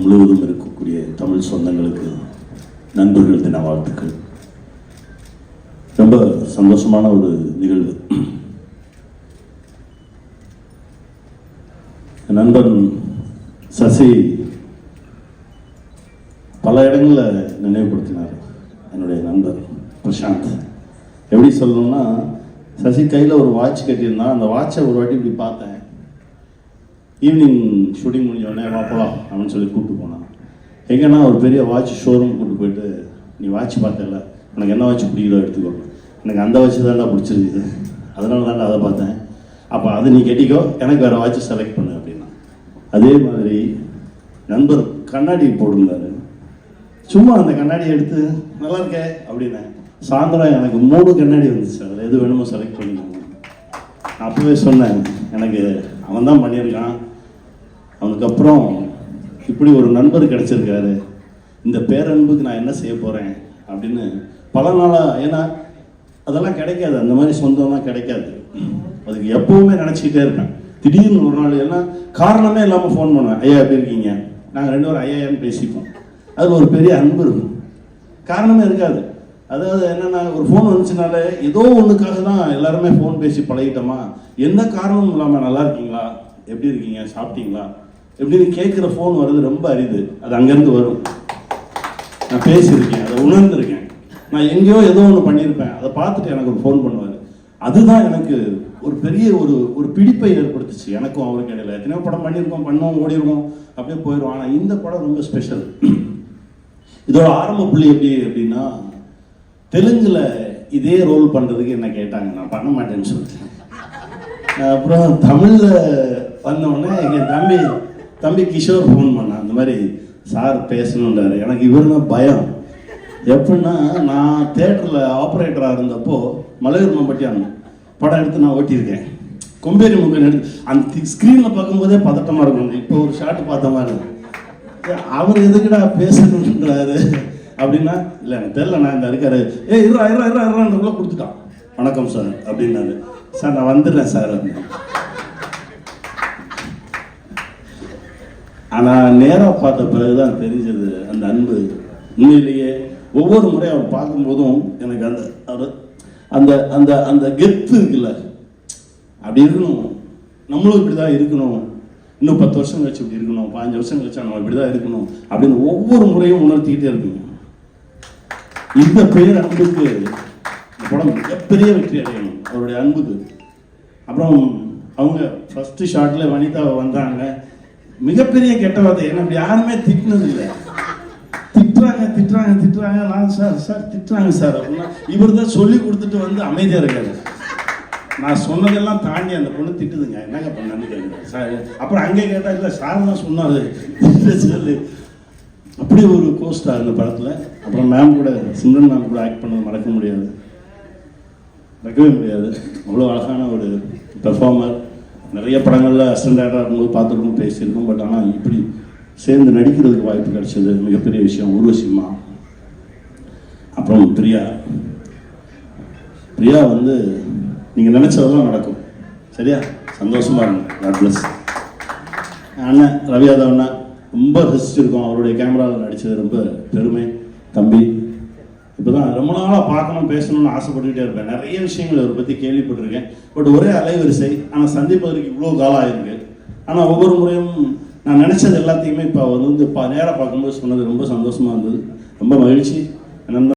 முழுவதும் இருக்கக்கூடிய தமிழ் சொந்தங்களுக்கு நண்பர்கள் தின வாழ்த்துக்கள். ரொம்ப சந்தோஷமான ஒரு நிகழ்வு. நண்பன் சசி பல இடங்களில் நினைவுபடுத்தினார். என்னுடைய நண்பர் பிரசாந்த். எப்படி சொல்லணும்னா சசி கையில் ஒரு வாட்ச் கட்டியிருந்தான். அந்த வாட்சை ஒரு வாட்டி இப்படி பார்த்தேன். ஈவினிங் ஷூட்டிங் முடிஞ்ச உடனே வா அப்படின்னு சொல்லி கூப்பிட்டு போனான். எங்கன்னா ஒரு பெரிய வாட்ச் ஷோரூம் கூப்பிட்டு போயிட்டு நீ வாட்ச் பார்த்தல உனக்கு என்ன வாட்ச் பிடிக்குதோ எடுத்துக்கோ. எனக்கு அந்த வாட்ச் தான்டா பிடிச்சிருக்குது. அதனால தான்டா அதை பார்த்தேன். அப்போ அதை நீ கட்டிக்கோ எனக்கு வேறு வாட்ச் செலக்ட் பண்ணு அப்படின்னா. அதே மாதிரி நண்பர் கண்ணாடி போட்டிருந்தாரு. சும்மா அந்த கண்ணாடியை எடுத்து நல்லா இருக்கே அப்படின்னேன். சாயந்தரம் எனக்கு மூணு கண்ணாடி வந்துச்சு. அதில் எது வேணுமோ செலக்ட் பண்ணிக்கோங்க. நான் அப்போவே சொன்னேன் எனக்கு அவன் தான் பண்ணியிருக்கான். அதுக்கப்புறம் இப்படி ஒரு நண்பர் கிடைச்சிருக்காரு. இந்த பேரன்புக்கு நான் என்ன செய்ய போகிறேன் அப்படின்னு பல நாளாக ஏன்னா அதெல்லாம் கிடைக்காது. அந்த மாதிரி சொந்தம்லாம் கிடைக்காது. அதுக்கு எப்பவுமே நினச்சிக்கிட்டே இருப்பேன். திடீர்னு ஒரு நாள் எல்லாம் காரணமே இல்லாமல் ஃபோன் பண்ணுவேன். ஐயா எப்படி இருக்கீங்க? நாங்கள் ரெண்டு பேரும் ஐயான்னு பேசிப்போம். அது ஒரு பெரிய அன்பு இருக்கும். காரணமே இருக்காது. அதாவது என்னென்னா ஒரு ஃபோன் வந்துச்சுனாலே ஏதோ ஒன்றுக்காக தான் எல்லாருமே ஃபோன் பேசி பழகிட்டோமா? எந்த காரணமும் இல்லாமல் நல்லா இருக்கீங்களா? எப்படி இருக்கீங்க? சாப்பிட்டீங்களா? எப்படின்னு கேட்குற ஃபோன் வர்றது ரொம்ப அரிது. அது அங்கேருந்து வரும். நான் பேசியிருக்கேன் அதை உணர்ந்திருக்கேன். நான் எங்கேயோ ஏதோ ஒன்று பண்ணியிருப்பேன். அதை பார்த்துட்டு எனக்கு ஒரு ஃபோன் பண்ணுவார். அதுதான் எனக்கு ஒரு பெரிய ஒரு ஒரு பிடிப்பை ஏற்படுத்துச்சு. எனக்கும் அவருக்கு இடையில. எத்தனையோ படம் பண்ணியிருக்கோம் பண்ணுவோம் ஓடிடுவோம் அப்படியே போயிடுவோம் ஆனால் இந்த படம் ரொம்ப ஸ்பெஷல் இதோட ஆரம்ப புள்ளி எப்படி அப்படின்னா தெலுங்கில் இதே ரோல் பண்ணுறதுக்கு என்ன கேட்டாங்க நான் பண்ண மாட்டேன்னு சொல்லிட்டேன். அப்புறம் தமிழில் வந்த உடனே தம்பி தம்பி கிஷோர் ஃபோன் பண்ணான் அந்த மாதிரி சார் பேசணுன்றாரு எனக்கு இவருனா பயம். எப்படின்னா நான் தேட்டரில் ஆப்ரேட்டராக இருந்தப்போ மலையூர் மம்பட்டியான் படம் எடுத்து நான் ஓட்டியிருக்கேன். கொம்பேரி முகன் எடுத்து அந்த ஸ்க்ரீனில் பார்க்கும்போதே பதட்டமாக இருக்கும். இப்போ ஒரு ஷாட் பார்த்த மாதிரி. அவர் எதுக்குடா பேசணுன்றாரு அப்படின்னா இல்லை எனக்கு தெரில நான் இந்த இருக்காரு ஏ இருறா இருறா இருறா இருறான்றக்குள்ள கொடுத்துட்டான். வணக்கம் சார் அப்படின்னாரு. சார் நான் வந்துடுறேன் சார் அப்படின்னு ஆனால் நேராக பார்த்த பிறகுதான் தெரிஞ்சது அந்த அன்பு. உண்மையிலேயே ஒவ்வொரு முறையும் அவர் பார்க்கும்போதும் எனக்கு அந்த அவர் அந்த அந்த அந்த கெத்து இருக்குல்ல. அப்படி இருக்கணும். நம்மளும் இப்படி தான் இருக்கணும். இன்னும் பத்து வருஷம் கழிச்சு இப்படி இருக்கணும். பாஞ்சு வருஷம் கழிச்சா நம்ம இப்படி தான் இருக்கணும் அப்படின்னு ஒவ்வொரு முறையும் உணர்த்திக்கிட்டே இருக்கணும். இந்த பெயர் அன்புக்கு இந்த படம் மிகப்பெரிய வெற்றி அடையணும் அவருடைய அன்புக்கு. அப்புறம் அவங்க ஃபஸ்ட்டு ஷார்ட்டில் வனிதா வந்தாங்க. மிகப்பெரிய கெட்ட வார்த்தை என்ன அப்படி யாருமே திட்டினது இல்லை திட்டுறாங்க திட்டுறாங்க திட்டுறாங்க. நான் சார் சார் திட்டுறாங்க சார் அப்படின்னா இவர் தான் சொல்லி கொடுத்துட்டு வந்து அமைதியாக இருக்காரு. நான் சொன்னதெல்லாம் தாண்டி அந்த பொண்ணு திட்டுதுங்க. என்னங்க பண்ணு கேட்குறேன் சார் அப்புறம் அங்கே கேட்டா இல்லை சார் தான் சொன்னாரு. சொல்லு அப்படி ஒரு கோஸ்டா இந்த படத்தில். அப்புறம் மேம் கூட சிம்ரன் மேம் கூட ஆக்ட் பண்ணது மறக்க முடியாது. மறக்கவே முடியாது. அவ்வளோ அழகான ஒரு பெர்ஃபார்மர் நிறைய படங்களில் அசிஸ்டன்ட் டேரக்டராக இருக்கும்போது பார்த்துருக்கோம் பேசியிருக்கோம். பட் ஆனால் இப்படி சேர்ந்து நடிக்கிறதுக்கு வாய்ப்பு கிடைச்சது மிகப்பெரிய விஷயம் ஊர்வசிமா அப்புறம் பிரியா. பிரியா வந்து நீங்கள் நினச்சதெல்லாம் நடக்கும். சரியா? சந்தோஷமாக இருங்க. God அண்ணன் ரவி அண்ணா ரொம்ப ரசிச்சிருக்கோம். அவருடைய கேமராவில் நடித்தது ரொம்ப பெருமை. தம்பி இப்போதான் ரொம்ப நாளாக பார்க்கணும் பேசணும்னு ஆசைப்பட்டுக்கிட்டே இருப்பேன். நிறைய விஷயங்கள் அவரை பற்றி கேள்விப்பட்டிருக்கேன். பட் ஒரே அலைவரிசை ஆனால் சந்திப்பதற்கு இவ்வளோ காலம் ஆயிருக்கு. ஆனால் ஒவ்வொரு முறையும் நான் நினச்சது எல்லாத்தையுமே இப்போ அவர் வந்து பா நேராக பார்க்கும்போது சொன்னது ரொம்ப சந்தோஷமாக இருந்தது. ரொம்ப மகிழ்ச்சி. நண்பன்